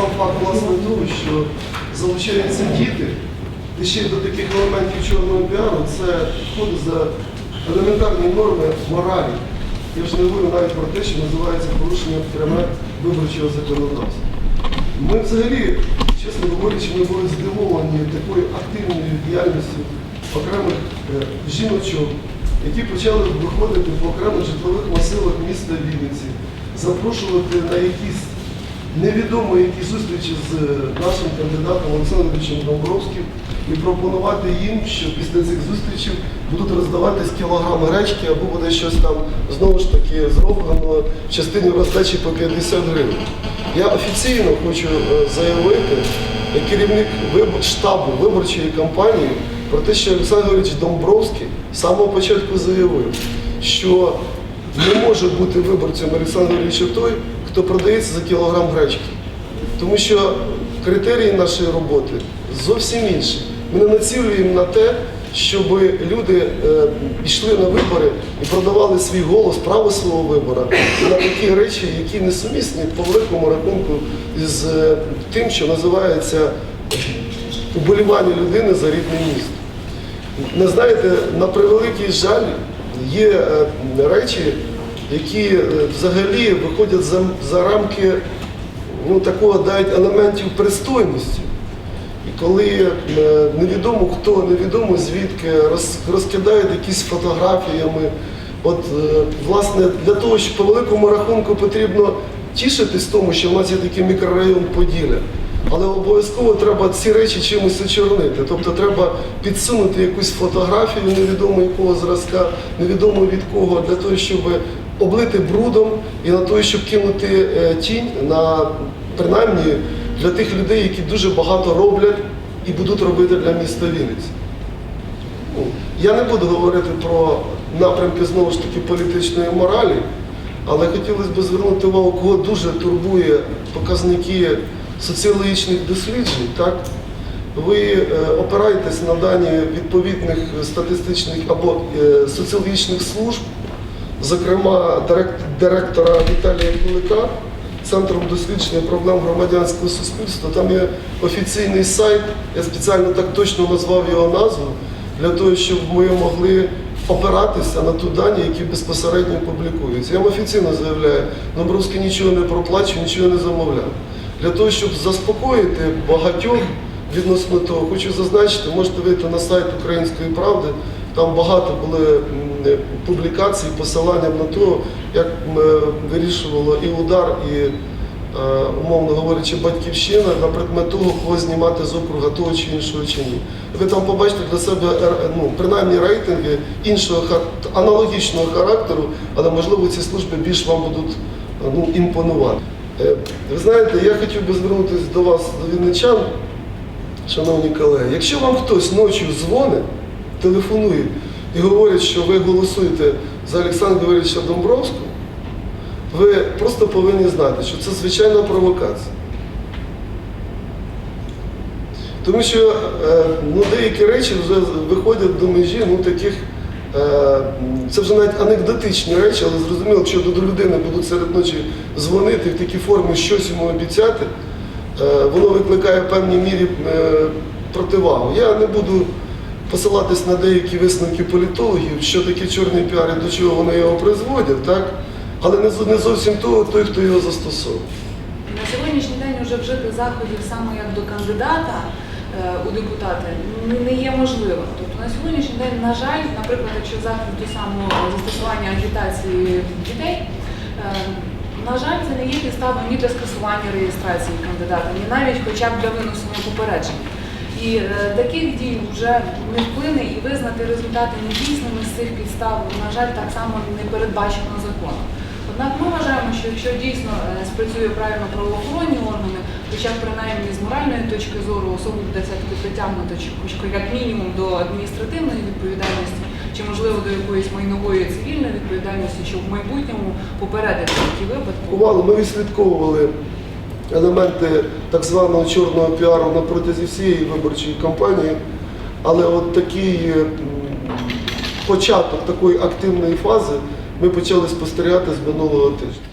сам факт власне того, що залучаються діти, і ще до таких елементів чорного піару, це входить за елементарні норми моралі. Я ж не говорю навіть про те, що називається порушення пряме виборчого законодавства. Ми взагалі, чесно говорячи, ми були здивовані такою активною діяльністю окремих е, жіночок, які почали виходити по окремих житлових масивах міста Вінниці, запрошувати на якісь невідомо які зустрічі з е, нашим кандидатом Олександром Іллічем Домбровським і пропонувати їм, що після цих зустрічей будуть роздаватись кілограми речки або буде щось там знову ж таки зроблено в частині роздачі по 50 гривень. Я офіційно хочу е, заявити, як керівник штабу виборчої кампанії, про те, що Олександр Григорович Домбровський з самого початку заявив, що не може бути виборцем Олександра Григоровича той, хто продається за кілограм гречки. Тому що критерії нашої роботи зовсім інші. Ми не націлюємо на те, щоб люди е, йшли на вибори і продавали свій голос, право свого вибору на такі речі, які несумісні по великому рахунку з е, тим, що називається уболівання людини за рідне місто. Не знаєте, на превеликий жаль, є е, речі, які е, взагалі виходять за, за рамки ну, такого навіть елементів пристойності. І коли е, невідомо хто, невідомо звідки роз, розкидають якісь фотографіями. От, е, власне, для того, що по великому рахунку потрібно тішитись тому, що в нас є такий мікрорайон Поділля. Але обов'язково треба ці речі чимось очорнити. Тобто треба підсунути якусь фотографію невідомо якого зразка, невідомо від кого, для того, щоб облити брудом і на те, щоб кинути е, тінь на принаймні для тих людей, які дуже багато роблять і будуть робити для міста Вінниці. Ну, Я не буду говорити про напрямки знову ж таки політичної моралі, але хотілося б звернути увагу, кого дуже турбує показники соціологічних досліджень. Так? Ви е, опираєтесь на дані відповідних статистичних або е, соціологічних служб, зокрема директора Віталія Кулика, Центром дослідження проблем громадянського суспільства. Там є офіційний сайт, я спеціально так точно назвав його назву, для того, щоб ми могли опиратися на ті дані, які безпосередньо публікуються. Я вам офіційно заявляю, Домбровський нічого не проплачує, нічого не замовляв. Для того, щоб заспокоїти багатьох відносно того, хочу зазначити, можете вийти на сайт Української правди. Там багато були е, посиланням на те, як е, вирішувало і удар, і, е, умовно говорячи, батьківщина на предмет того, кого знімати з округа того чи іншого чи ні. Ви там побачите для себе ну, принаймні рейтинги іншого аналогічного характеру, але можливо ці служби більш вам будуть ну, імпонувати. Ви знаєте, я хотів би звернутися до вас, до вінничан, шановні колеги. Якщо вам хтось ночі дзвонить, телефонує і говорить, що ви голосуєте за Олександра Григорьовича Домбровського, ви просто повинні знати, що це звичайна провокація. Тому що е, ну, деякі речі вже виходять до межі ну, таких, е, це вже навіть анекдотичні речі, але зрозуміло, якщо до людини будуть серед ночі дзвонити в такій формі щось йому обіцяти, е, воно викликає в певній мірі противагу. Я не буду посилатись на деякі висновки політологів, що таке чорний піар і до чого вони його призводять, так? але не, зовсім того, той, хто його застосовує. На сьогоднішній день вже вжити заходів саме як до кандидата е, у депутати не, є можливо. Тобто на сьогоднішній день, на жаль, наприклад, якщо взяти до самого застосування агітації дітей, е, на жаль, це не є підставою ні для скасування реєстрації кандидата, ні навіть хоча б для винесення попереджень. І е, таких дій вже не вплине і визнати результати недійсними з цих підстав, на жаль, так само не передбачено законом. Однак ми вважаємо, що якщо дійсно е, спрацює правильно правоохоронні органи, хоча принаймні з моральної точки зору особу буде все-таки притягнуто хоч як мінімум до адміністративної відповідальності, чи можливо до якоїсь майнової цивільної відповідальності, щоб в майбутньому попередити такі випадки. Увагу, ми відслідковували елементи так званого чорного піару на протязі всієї виборчої кампанії, але от такий початок такої активної фази ми почали спостерігати з минулого тижня.